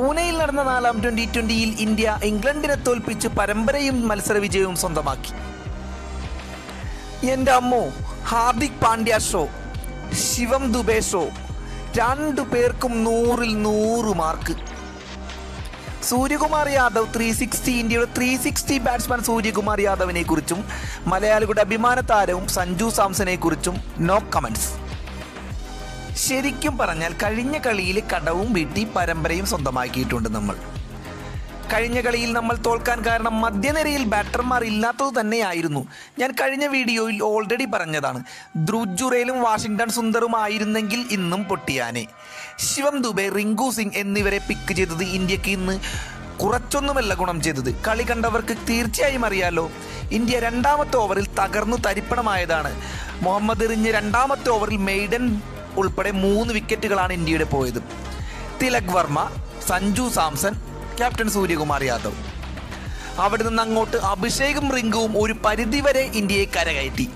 പൂനെയിൽ നടന്ന നാലാം ട്വന്റി ട്വന്റിയിൽ ഇന്ത്യ ഇംഗ്ലണ്ടിനെ തോൽപ്പിച്ച് പരമ്പരയും മത്സര വിജയവും സ്വന്തമാക്കി. എന്റെ അമ്മോ ഹാർദിക് പാണ്ഡ്യ ഷോ ശിവം ദുബേ ഷോ രണ്ടു പേർക്കും നൂറിൽ നൂറ് mark. Suryakumar Yadav three sixty ഇന്ത്യയുടെ ത്രീ സിക്സ്റ്റി ബാറ്റ്സ്മാൻ സൂര്യകുമാർ യാദവിനെ കുറിച്ചും മലയാളികളുടെ അഭിമാന താരവും സഞ്ജു സാംസനെ കുറിച്ചും നോ കമന്റ്സ് ശരിക്കും പറഞ്ഞാൽ കഴിഞ്ഞ കളിയിൽ കടവും വീട്ടി പരമ്പരയും സ്വന്തമാക്കിയിട്ടുണ്ട് നമ്മൾ. കഴിഞ്ഞ കളിയിൽ നമ്മൾ തോൽക്കാൻ കാരണം മധ്യനിരയിൽ ബാറ്റർമാർ ഇല്ലാത്തത് തന്നെയായിരുന്നു. ഞാൻ കഴിഞ്ഞ വീഡിയോയിൽ ഓൾറെഡി പറഞ്ഞതാണ്. ധ്രുജുറയിലും വാഷിങ്ടൺ സുന്ദറും ആയിരുന്നെങ്കിൽ ഇന്നും പൊട്ടിയാനെ. ശിവം ദുബെ റിങ്കു സിംഗ് എന്നിവരെ പിക്ക് ചെയ്തത് ഇന്ത്യയ്ക്ക് ഇന്ന് കുറച്ചൊന്നുമല്ല ഗുണം ചെയ്തത്. കളി കണ്ടവർക്ക് തീർച്ചയായും അറിയാലോ ഇന്ത്യ രണ്ടാമത്തെ ഓവറിൽ തകർന്നു തരിപ്പണമായതാണ്. മുഹമ്മദ് എറിഞ്ഞ് രണ്ടാമത്തെ ഓവറിൽ മെയ്ഡൻ ഉൾപ്പെടെ മൂന്ന് വിക്കറ്റുകളാണ് ഇന്ത്യയുടെ പോയത്. തിലക് വർമ്മ സഞ്ജു സാംസൺ ക്യാപ്റ്റൻ സൂര്യകുമാർ യാദവ്. അവിടെ നിന്ന് അങ്ങോട്ട് അഭിഷേകും റിങ്കുവും ഒരു പരിധിവരെ ഇന്ത്യയെ കരകയറ്റി.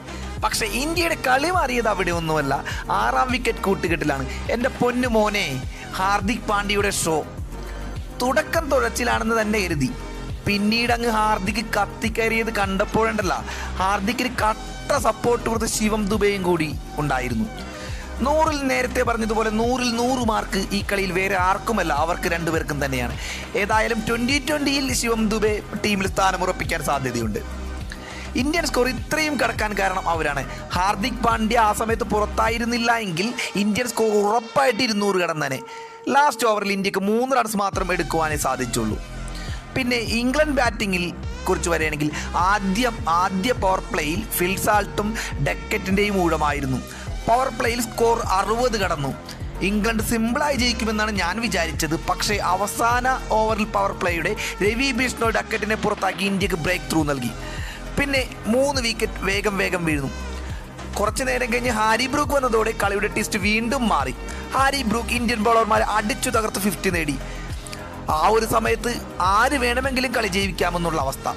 പക്ഷേ ഇന്ത്യയുടെ കളി മാറിയത് അവിടെ ഒന്നുമല്ല. ആറാം വിക്കറ്റ് കൂട്ടുകെട്ടിലാണ്. എന്റെ പൊന്നു മോനെ ഹാർദിക് പാണ്ഡ്യയുടെ ഷോ തുടക്കം തുഴച്ചിലാണെന്ന് തന്നെ കരുതി പിന്നീട് അങ്ങ് ഹാർദിക്ക് കത്തിക്കയറിയത് കണ്ടപ്പോഴുണ്ടല്ല ഹാർദിക്കിന് കട്ട സപ്പോർട്ട് കൊടുത്ത ശിവം ദുബൈയും കൂടി ഉണ്ടായിരുന്നു. നൂറിൽ നേരത്തെ പറഞ്ഞതുപോലെ നൂറിൽ നൂറ് മാർക്ക് ഈ കളിയിൽ വേറെ ആർക്കുമല്ല അവർക്ക് രണ്ടുപേർക്കും തന്നെയാണ്. ഏതായാലും ട്വന്റി ട്വന്റിയിൽ ശിവം ദുബെ ടീമിൽ സ്ഥാനം ഉറപ്പിക്കാൻ സാധ്യതയുണ്ട്. ഇന്ത്യൻ സ്കോർ ഇത്രയും കടക്കാൻ കാരണം അവരാണ്. ഹാർദിക് പാണ്ഡ്യ ആ സമയത്ത് പുറത്തായിരുന്നില്ല എങ്കിൽ ഇന്ത്യൻ സ്കോർ ഉറപ്പായിട്ട് ഇരുന്നൂറ് കടന്നനെ. ലാസ്റ്റ് ഓവറിൽ ഇന്ത്യയ്ക്ക് മൂന്ന് റൺസ് മാത്രം എടുക്കുവാനേ സാധിച്ചുള്ളൂ. പിന്നെ ഇംഗ്ലണ്ട് ബാറ്റിങ്ങിൽ കുറിച്ച് വരികയാണെങ്കിൽ ആദ്യം ആദ്യ പവർ പ്ലേയിൽ ഫിൽസാൾട്ടും ഡെക്കറ്റിന്റെയും ഊഴമായിരുന്നു. പവർ പ്ലേയിൽ സ്കോർ അറുപത് കടന്നു. ഇംഗ്ലണ്ട് സിമ്പിളായി ജയിക്കുമെന്നാണ് ഞാൻ വിചാരിച്ചത്. പക്ഷേ അവസാന ഓവറിൽ പവർ പ്ലേയുടെ രവി ബിഷ്ണോയുടെ ഡക്കറ്റിനെ പുറത്താക്കി ഇന്ത്യയ്ക്ക് ബ്രേക്ക് ത്രൂ നൽകി. പിന്നെ മൂന്ന് വിക്കറ്റ് വേഗം വേഗം വീഴുന്നു. കുറച്ചു നേരം കഴിഞ്ഞ് ഹാരി ബ്രൂക്ക് വന്നതോടെ കളിയുടെ ടെസ്റ്റ് വീണ്ടും മാറി. ഹാരി ബ്രൂക്ക് ഇന്ത്യൻ ബൗളർമാരെ അടിച്ചു തകർത്ത് ഫിഫ്റ്റി നേടി. ആ ഒരു സമയത്ത് ആര് വേണമെങ്കിലും കളി ജയിക്കാമെന്നുള്ള അവസ്ഥ.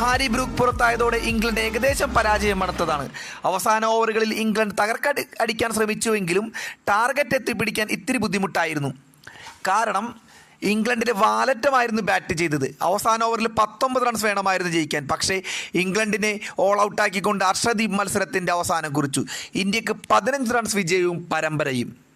ഹാരി ബ്രൂക്ക് പുറത്തായതോടെ ഇംഗ്ലണ്ട് ഏകദേശം പരാജയം മണത്തതാണ് അവസാന ഓവറുകളിൽ ഇംഗ്ലണ്ട് തകർക്കടി അടിക്കാൻ ശ്രമിച്ചുവെങ്കിലും ടാർഗറ്റ് എത്തിപ്പിടിക്കാൻ ഇത്തിരി ബുദ്ധിമുട്ടായിരുന്നു. കാരണം ഇംഗ്ലണ്ടിലെ വാലറ്റമായിരുന്നു ബാറ്റ് ചെയ്തത്. അവസാന ഓവറിൽ പത്തൊമ്പത് റൺസ് വേണമായിരുന്നു ജയിക്കാൻ. പക്ഷേ ഇംഗ്ലണ്ടിനെ ഓൾ ഔട്ടാക്കിക്കൊണ്ട് അർഷദീപ് മത്സരത്തിന്റെ അവസാനം കുറിച്ചു. ഇന്ത്യയ്ക്ക് പതിനഞ്ച് റൺസ് വിജയവും പരമ്പരയും.